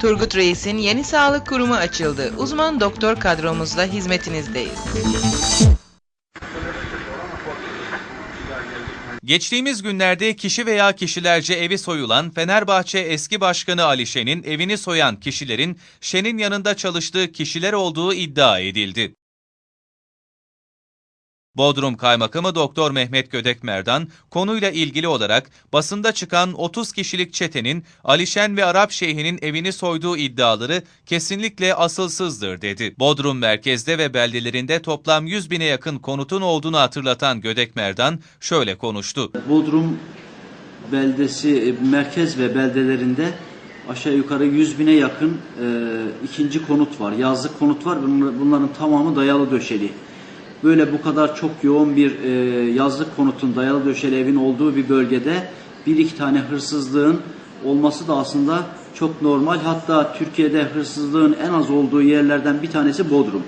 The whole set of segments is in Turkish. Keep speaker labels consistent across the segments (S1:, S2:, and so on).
S1: Turgut Reis'in yeni sağlık kurumu açıldı. Uzman doktor kadromuzla hizmetinizdeyiz.
S2: Geçtiğimiz günlerde kişi veya kişilerce evi soyulan Fenerbahçe eski başkanı Ali Şen'in evini soyan kişilerin Şen'in yanında çalıştığı kişiler olduğu iddia edildi. Bodrum Kaymakamı Doktor Mehmet Gödekmerdan konuyla ilgili olarak basında çıkan 30 kişilik çetenin Ali Şen ve Arap Şeyhi'nin evini soyduğu iddiaları kesinlikle asılsızdır dedi. Bodrum merkezde ve beldelerinde toplam 100 bine yakın konutun olduğunu hatırlatan Gödekmerdan şöyle konuştu.
S3: Bodrum beldesi, e, merkez ve beldelerinde aşağı yukarı 100 bine yakın e, ikinci konut var. Yazlık konut var. Bunlar- Bunların tamamı dayalı döşeli. Böyle bu kadar çok yoğun bir e, yazlık konutun dayalı döşeli evin olduğu bir bölgede bir iki tane hırsızlığın olması da aslında çok normal. Hatta Türkiye'de hırsızlığın en az olduğu yerlerden bir tanesi Bodrum.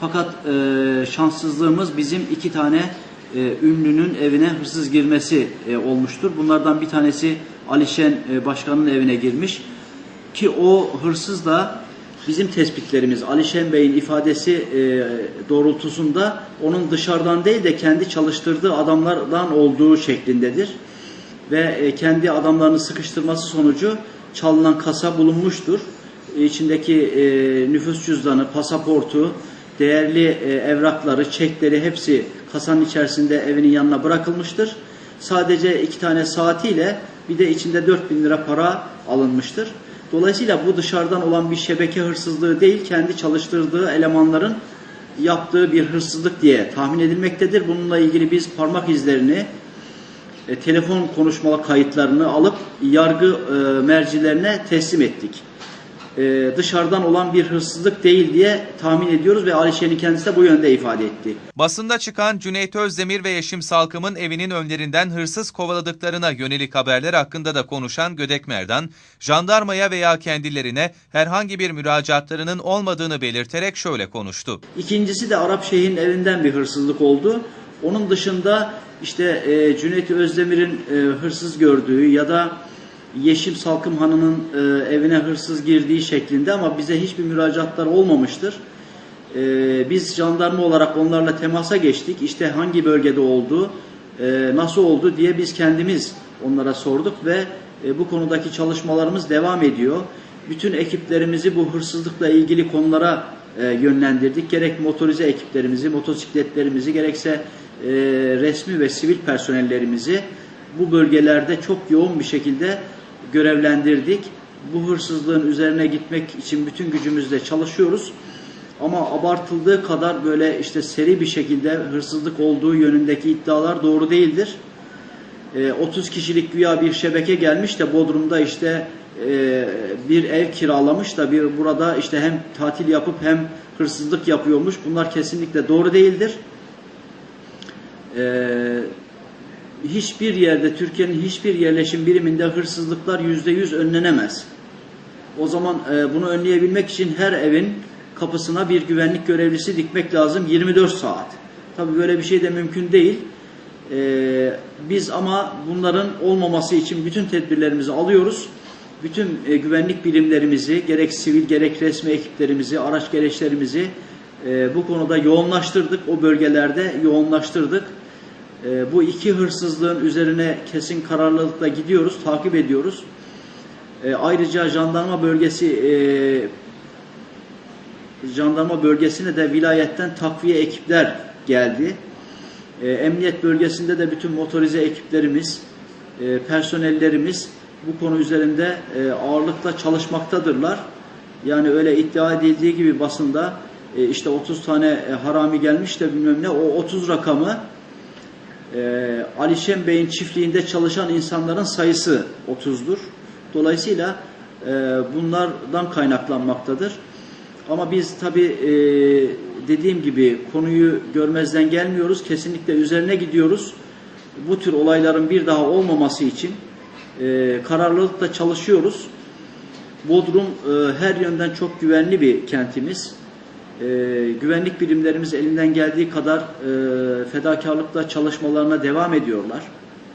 S3: Fakat e, şanssızlığımız bizim iki tane e, ünlünün evine hırsız girmesi e, olmuştur. Bunlardan bir tanesi Alişen e, Başkan'ın evine girmiş. Ki o hırsız da bizim tespitlerimiz, Alişen Bey'in ifadesi e, doğrultusunda onun dışarıdan değil de kendi çalıştırdığı adamlardan olduğu şeklindedir. Ve e, kendi adamlarını sıkıştırması sonucu çalınan kasa bulunmuştur. İçindeki e, nüfus cüzdanı, pasaportu, değerli e, evrakları, çekleri hepsi kasanın içerisinde evinin yanına bırakılmıştır. Sadece iki tane saatiyle bir de içinde 4000 lira para alınmıştır. Dolayısıyla bu dışarıdan olan bir şebeke hırsızlığı değil, kendi çalıştırdığı elemanların yaptığı bir hırsızlık diye tahmin edilmektedir. Bununla ilgili biz parmak izlerini, e, telefon konuşmalı kayıtlarını alıp yargı e, mercilerine teslim ettik. E, dışarıdan olan bir hırsızlık değil diye tahmin ediyoruz ve Alişen'in kendisi de bu yönde ifade etti.
S2: Basında çıkan Cüneyt Özdemir ve Yeşim Salkım'ın evinin önlerinden hırsız kovaladıklarına yönelik haberler hakkında da konuşan Gödekmer'dan, jandarmaya veya kendilerine herhangi bir müracaatlarının olmadığını belirterek şöyle konuştu.
S3: İkincisi de Arap Şeyh'in evinden bir hırsızlık oldu. Onun dışında işte e, Cüneyt Özdemir'in e, hırsız gördüğü ya da Yeşim Salkım Hanı'nın e, evine hırsız girdiği şeklinde ama bize hiçbir müracaatlar olmamıştır. E, biz jandarma olarak onlarla temasa geçtik. İşte hangi bölgede oldu, e, nasıl oldu diye biz kendimiz onlara sorduk ve e, bu konudaki çalışmalarımız devam ediyor. Bütün ekiplerimizi bu hırsızlıkla ilgili konulara e, yönlendirdik. Gerek motorize ekiplerimizi, motosikletlerimizi, gerekse e, resmi ve sivil personellerimizi bu bölgelerde çok yoğun bir şekilde görevlendirdik. Bu hırsızlığın üzerine gitmek için bütün gücümüzle çalışıyoruz. Ama abartıldığı kadar böyle işte seri bir şekilde hırsızlık olduğu yönündeki iddialar doğru değildir. E, 30 kişilik güya bir şebeke gelmiş de Bodrum'da işte e, bir ev kiralamış da bir burada işte hem tatil yapıp hem hırsızlık yapıyormuş. Bunlar kesinlikle doğru değildir. E, hiçbir yerde Türkiye'nin hiçbir yerleşim biriminde hırsızlıklar yüzde yüz önlenemez. O zaman e, bunu önleyebilmek için her evin kapısına bir güvenlik görevlisi dikmek lazım 24 saat. Tabii böyle bir şey de mümkün değil. E, biz ama bunların olmaması için bütün tedbirlerimizi alıyoruz. Bütün e, güvenlik birimlerimizi, gerek sivil gerek resmi ekiplerimizi, araç gereçlerimizi e, bu konuda yoğunlaştırdık. O bölgelerde yoğunlaştırdık. E, bu iki hırsızlığın üzerine kesin kararlılıkla gidiyoruz, takip ediyoruz. E, ayrıca jandarma bölgesi e, jandarma bölgesine de vilayetten takviye ekipler geldi. E, emniyet bölgesinde de bütün motorize ekiplerimiz, e, personellerimiz bu konu üzerinde e, ağırlıkla çalışmaktadırlar. Yani öyle iddia edildiği gibi basında e, işte 30 tane harami gelmiş de bilmem ne o 30 rakamı e, Alişen Bey'in çiftliğinde çalışan insanların sayısı 30'dur. Dolayısıyla e, bunlardan kaynaklanmaktadır. Ama biz tabi e, dediğim gibi konuyu görmezden gelmiyoruz. Kesinlikle üzerine gidiyoruz. Bu tür olayların bir daha olmaması için e, kararlılıkla çalışıyoruz. Bodrum e, her yönden çok güvenli bir kentimiz. E, güvenlik birimlerimiz elinden geldiği kadar e, fedakarlıkla çalışmalarına devam ediyorlar.